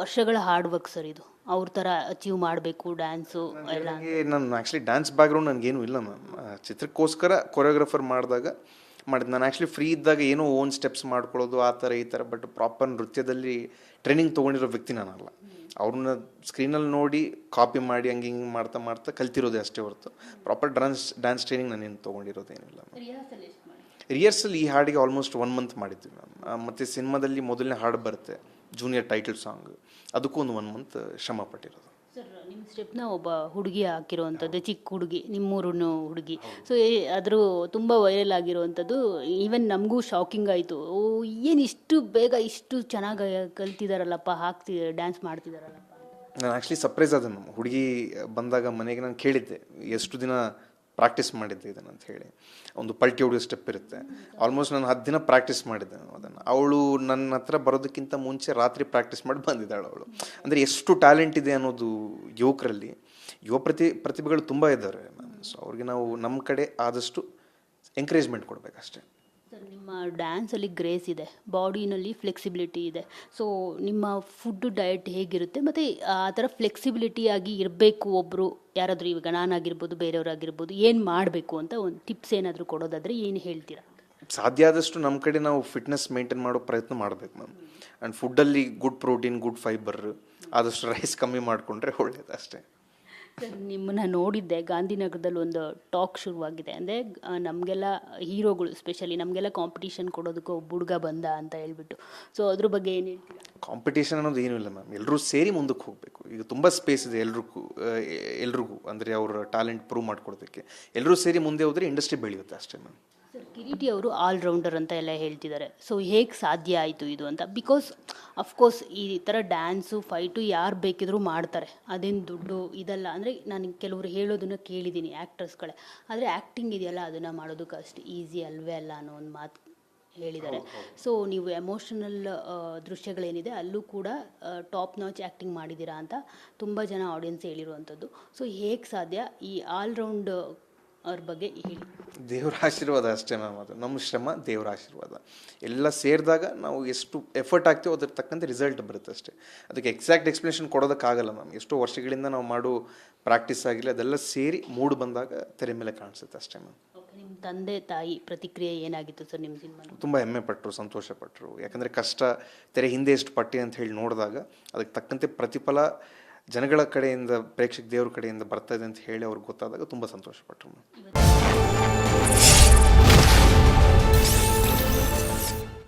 ವರ್ಷಗಳ hard work sir ಇದು. ಅವ್ರ ಥರ ಅಚೀವ್ ಮಾಡಬೇಕು ಡ್ಯಾನ್ಸು ಎಲ್ಲ. ನಾನು ಆ್ಯಕ್ಚುಲಿ ಡ್ಯಾನ್ಸ್ ಬ್ಯಾಕ್ಗ್ರೌಂಡ್ ನನಗೇನು ಇಲ್ಲ ಮ್ಯಾಮ್. ಚಿತ್ರಕ್ಕೋಸ್ಕರ ಕೊರಿಯೋಗ್ರಫರ್ ಮಾಡಿದಾಗ ಮಾಡಿದ್ದು ನಾನು ಆ್ಯಕ್ಚುಲಿ ಫ್ರೀ ಇದ್ದಾಗ ಏನೋ ಓನ್ ಸ್ಟೆಪ್ಸ್ ಮಾಡ್ಕೊಳ್ಳೋದು ಆ ಥರ ಈ ಥರ ಬಟ್ ಪ್ರಾಪರ್ ನೃತ್ಯದಲ್ಲಿ ಟ್ರೈನಿಂಗ್ ತೊಗೊಂಡಿರೋ ವ್ಯಕ್ತಿ ನಾನಲ್ಲ. ಅವ್ರನ್ನ ಸ್ಕ್ರೀನಲ್ಲಿ ನೋಡಿ ಕಾಪಿ ಮಾಡಿ ಹಂಗೆ ಹಿಂಗೆ ಮಾಡ್ತಾ ಮಾಡ್ತಾ ಕಲ್ತಿರೋದೇ ಅಷ್ಟೇ ಹೊರತು. ಪ್ರಾಪರ್ ಡ್ಯಾನ್ಸ್ ಡ್ಯಾನ್ಸ್ ಟ್ರೈನಿಂಗ್ ನಾನೇನು ತೊಗೊಂಡಿರೋದೇನಿಲ್ಲ ರಿಹರ್ಸಲ್ ಈ ಹಾಡಿಗೆ ಆಲ್ಮೋಸ್ಟ್ ಒನ್ ಮಂತ್ ಮಾಡಿದ್ವಿ ಮ್ಯಾಮ್. ಮತ್ತು ಸಿನಿಮಾದಲ್ಲಿ ಮೊದಲನೇ ಹಾಡು ಬರುತ್ತೆ. ಜೂನಿಯರ್ ಟೈಟಲ್ ಸಾಂಗ್ ಅದಕ್ಕೂ ಒಂದು ಒನ್ ಮಂತ್ ಶ್ರಮ ಪಟ್ಟಿರೋದು. ಸರ್ ನಿಮ್ಮ ಸ್ಟೆಪ್ನ ಒಬ್ಬ ಹುಡುಗಿ ಹಾಕಿರುವಂಥದ್ದು ಚಿಕ್ಕ ಹುಡುಗಿ ನಿಮ್ಮೂರಿನ ಹುಡುಗಿ. ಸೊ ಅದ್ರ ತುಂಬ ವೈರಲ್ ಆಗಿರುವಂಥದ್ದು ಈವನ್ ನಮಗೂ ಶಾಕಿಂಗ್ ಆಯಿತು. ಓ ಏನು ಇಷ್ಟು ಬೇಗ ಇಷ್ಟು ಚೆನ್ನಾಗಿ ಕಲ್ತಿದಾರಲ್ಲಪ್ಪ ಹಾಕ್ತಿ ಡ್ಯಾನ್ಸ್ ಮಾಡ್ತಿದಾರಲ್ಲಪ್ಪ? ನಾನು ಆ್ಯಕ್ಚುಲಿ ಸರ್ಪ್ರೈಸ್ ಆದ ನಮ್ಮ ಹುಡುಗಿ ಬಂದಾಗ ಮನೆಗೆ ನಾನು ಕೇಳಿದ್ದೆ ಎಷ್ಟು ದಿನ ಪ್ರಾಕ್ಟೀಸ್ ಮಾಡಿದ್ದೆ ಇದನ್ನು ಅಂತ ಹೇಳಿ. ಒಂದು ಪಲ್ಟಿ ಹೊಡೆಯೋ ಸ್ಟೆಪ್ ಇರುತ್ತೆ. ಆಲ್ಮೋಸ್ಟ್ ನಾನು ಹತ್ತು ದಿನ ಪ್ರಾಕ್ಟೀಸ್ ಮಾಡಿದ್ದೆ ನಾನು ಅದನ್ನು. ಅವಳು ನನ್ನ ಹತ್ರ ಬರೋದಕ್ಕಿಂತ ಮುಂಚೆ ರಾತ್ರಿ ಪ್ರಾಕ್ಟೀಸ್ ಮಾಡಿ ಬಂದಿದ್ದಾಳು ಅವಳು. ಅಂದರೆ ಎಷ್ಟು ಟ್ಯಾಲೆಂಟ್ ಇದೆ ಅನ್ನೋದು ಯುವಕರಲ್ಲಿ, ಯುವ ಪ್ರತಿ, ಪ್ರತಿಭೆಗಳು ತುಂಬ ಇದ್ದಾರೆ. ಸೊ ಅವ್ರಿಗೆ ನಾವು ನಮ್ಮ ಕಡೆ ಆದಷ್ಟು ಎಂಕರೇಜ್ಮೆಂಟ್ ಕೊಡಬೇಕಷ್ಟೇ. ಸರ್ ನಿಮ್ಮ ಡ್ಯಾನ್ಸಲ್ಲಿ ಗ್ರೇಸ್ ಇದೆ ಬಾಡಿನಲ್ಲಿ ಫ್ಲೆಕ್ಸಿಬಿಲಿಟಿ ಇದೆ. ಸೊ ನಿಮ್ಮ ಫುಡ್ ಡಯಟ್ ಹೇಗಿರುತ್ತೆ? ಮತ್ತು ಆ ಥರ ಫ್ಲೆಕ್ಸಿಬಿಲಿಟಿಯಾಗಿ ಇರಬೇಕು ಒಬ್ಬರು ಯಾರಾದರೂ ಇವಾಗ ನಾನಾಗಿರ್ಬೋದು, ಬೇರೆಯವರಾಗಿರ್ಬೋದು, ಏನು ಮಾಡಬೇಕು ಅಂತ ಒಂದು ಟಿಪ್ಸ್ ಏನಾದರೂ ಕೊಡೋದಾದರೆ ಏನು ಹೇಳ್ತೀರಾ? ಸಾಧ್ಯ ಆದಷ್ಟು ನಮ್ಮ ಕಡೆ ನಾವು ಫಿಟ್ನೆಸ್ ಮೇಂಟೈನ್ ಮಾಡೋ ಪ್ರಯತ್ನ ಮಾಡಬೇಕು ಮ್ಯಾಮ್ ಆ್ಯಂಡ್ ಫುಡ್ಡಲ್ಲಿ ಗುಡ್ ಪ್ರೋಟೀನ್ ಗುಡ್ ಫೈಬರ್ ಆದಷ್ಟು ರೈಸ್ ಕಮ್ಮಿ ಮಾಡಿಕೊಂಡ್ರೆ ಒಳ್ಳೇದು ಅಷ್ಟೇ. ನಿಮ್ಮನ್ನ ನೋಡಿದ್ದೆ. ಗಾಂಧಿನಗರದಲ್ಲಿ ಒಂದು ಟಾಕ್ ಶುರುವಾಗಿದೆ. ಅಂದರೆ ನಮಗೆಲ್ಲ ಹೀರೋಗಳು ಸ್ಪೆಷಲಿ ನಮಗೆಲ್ಲ ಕಾಂಪಿಟೀಷನ್ ಕೊಡೋದಕ್ಕೆ ಒಬ್ಬ ಹುಡುಗ ಬಂದ ಅಂತ ಹೇಳ್ಬಿಟ್ಟು. ಸೊ ಅದ್ರ ಬಗ್ಗೆ ಏನು ಹೇಳ್ತೀರಾ? ಕಾಂಪಿಟೇಷನ್ ಅನ್ನೋದು ಏನೂ ಇಲ್ಲ ಮ್ಯಾಮ್ ಎಲ್ಲರೂ ಸೇರಿ ಮುಂದಕ್ಕೆ ಹೋಗಬೇಕು. ಈಗ ತುಂಬ ಸ್ಪೇಸ್ ಇದೆ ಎಲ್ರಿಗೂ ಎಲ್ರಿಗೂ. ಅಂದರೆ, ಅವರ ಟ್ಯಾಲೆಂಟ್ ಪ್ರೂವ್ ಮಾಡ್ಕೊಡೋದಕ್ಕೆ. ಎಲ್ಲರೂ ಸೇರಿ ಮುಂದೆ ಹೋದರೆ ಇಂಡಸ್ಟ್ರಿ ಬೆಳೆಯುತ್ತೆ ಅಷ್ಟೇ ಮ್ಯಾಮ್ ಸರ್ ಕಿರೀಟಿ ಅವರು ಆಲ್ರೌಂಡರ್ ಅಂತ ಎಲ್ಲ ಹೇಳ್ತಿದ್ದಾರೆ. ಸೊ ಹೇಗೆ ಸಾಧ್ಯ ಆಯಿತು ಇದು ಅಂತ? ಬಿಕಾಸ್ ಅಫ್ಕೋರ್ಸ್ ಈ ಥರ ಡ್ಯಾನ್ಸು ಫೈಟು ಯಾರು ಬೇಕಿದ್ರೂ ಮಾಡ್ತಾರೆ. ಅದೇನು ದುಡ್ಡು ಇದಲ್ಲ ಅಂದರೆ ನಾನು ಕೆಲವರು ಹೇಳೋದನ್ನು ಕೇಳಿದ್ದೀನಿ ಆ್ಯಕ್ಟರ್ಸ್ಗಳೇ ಆದರೆ ಆ್ಯಕ್ಟಿಂಗ್ ಇದೆಯಲ್ಲ ಅದನ್ನು ಮಾಡೋದಕ್ಕೆ ಅಷ್ಟು ಈಸಿ ಅಲ್ವೇ ಅಲ್ಲ ಅನ್ನೋ ಒಂದು ಮಾತು ಹೇಳಿದ್ದಾರೆ. ಸೊ ನೀವು ಎಮೋಷನಲ್ ದೃಶ್ಯಗಳೇನಿದೆ ಅಲ್ಲೂ ಕೂಡ ಟಾಪ್ ನಾಚ್ ಆ್ಯಕ್ಟಿಂಗ್ ಮಾಡಿದ್ದೀರಾ ಅಂತ ತುಂಬ ಜನ ಆಡಿಯನ್ಸ್ ಹೇಳಿರುವಂಥದ್ದು. ಸೊ ಹೇಗೆ ಸಾಧ್ಯ? ಈ ಆಲ್ರೌಂಡ್ ಅವ್ರ ಬಗ್ಗೆ ಹೇಳಿ. ದೇವರ ಆಶೀರ್ವಾದ ಅಷ್ಟೇ ಮ್ಯಾಮ್ ಅದು. ನಮ್ಮ ಶ್ರಮ ದೇವರ ಆಶೀರ್ವಾದ. ಎಲ್ಲ ಸೇರಿದಾಗ ನಾವು ಎಷ್ಟು ಎಫರ್ಟ್ ಆಗ್ತೀವೋ ಅದ್ರ ತಕ್ಕಂತೆ ರಿಸಲ್ಟ್ ಬರುತ್ತೆ ಅಷ್ಟೇ. ಅದಕ್ಕೆ ಎಕ್ಸಾಕ್ಟ್ ಎಕ್ಸ್ಪ್ಲನೇಷನ್ ಕೊಡೋದಕ್ಕಾಗಲ್ಲ ಮ್ಯಾಮ್. ಎಷ್ಟೋ ವರ್ಷಗಳಿಂದ ನಾವು ಮಾಡೋ ಪ್ರಾಕ್ಟೀಸ್ ಆಗಿಲ್ಲ ಅದೆಲ್ಲ ಸೇರಿ ಮೂಡ್ ಬಂದಾಗ ತೆರೆ ಮೇಲೆ ಕಾಣಿಸುತ್ತೆ ಅಷ್ಟೇ ಮ್ಯಾಮ್. ನಿಮ್ಮ ತಂದೆ ತಾಯಿ ಪ್ರತಿಕ್ರಿಯೆ ಏನಾಗಿತ್ತು ಸರ್ ನಿಮ್ಮ ಸಿನಿಮಾ ತುಂಬ ಹೆಮ್ಮೆ ಪಟ್ಟರು ಸಂತೋಷ ಪಟ್ಟರು ಯಾಕಂದರೆ ಕಷ್ಟ ತೆರೆ ಹಿಂದೆ ಎಷ್ಟು ಪಟ್ಟಿ ಅಂತ ಹೇಳಿ ನೋಡಿದಾಗ ಅದಕ್ಕೆ ತಕ್ಕಂತೆ ಪ್ರತಿಫಲ ಜನಗಳ ಕಡೆಯಿಂದ ಪ್ರೇಕ್ಷಕ ದೇವ್ರ ಕಡೆಯಿಂದ ಬರ್ತಾ ಇದೆ ಅಂತ ಹೇಳಿ ಅವ್ರಿಗೆ ಗೊತ್ತಾದಾಗ ತುಂಬ ಸಂತೋಷಪಟ್ಟರು.